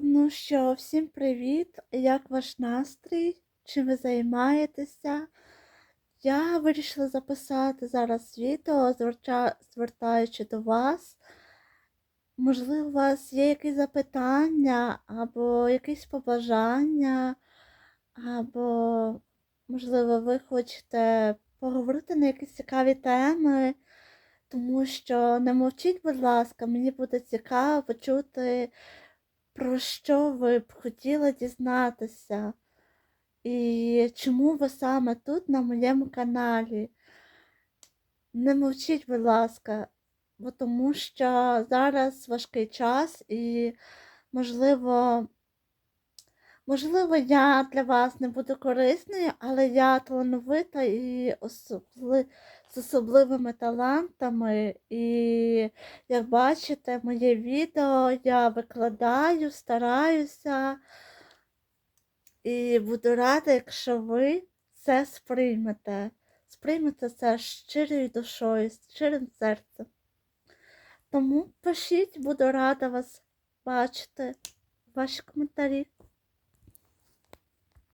Ну що, всім привіт! Як ваш настрій? Чим ви займаєтеся? Я вирішила записати зараз відео, звертаючи до вас. Можливо, у вас є якісь запитання, або якісь побажання, або, можливо, ви хочете поговорити на якісь цікаві теми, тому що не мовчіть, будь ласка, мені буде цікаво почути. Про що ви б хотіли дізнатися? І чому ви саме тут, на моєму каналі? Не мовчіть, будь ласка, бо тому що зараз важкий час і, можливо, можливо, я для вас не буду корисною, але я талановита і особли... з особливими талантами. І як бачите, моє відео я викладаю, стараюся. І буду рада, якщо ви це сприймете. Сприймете це щирою душою, щирим серцем. Тому пишіть, буду рада вас бачити. Ваші коментарі.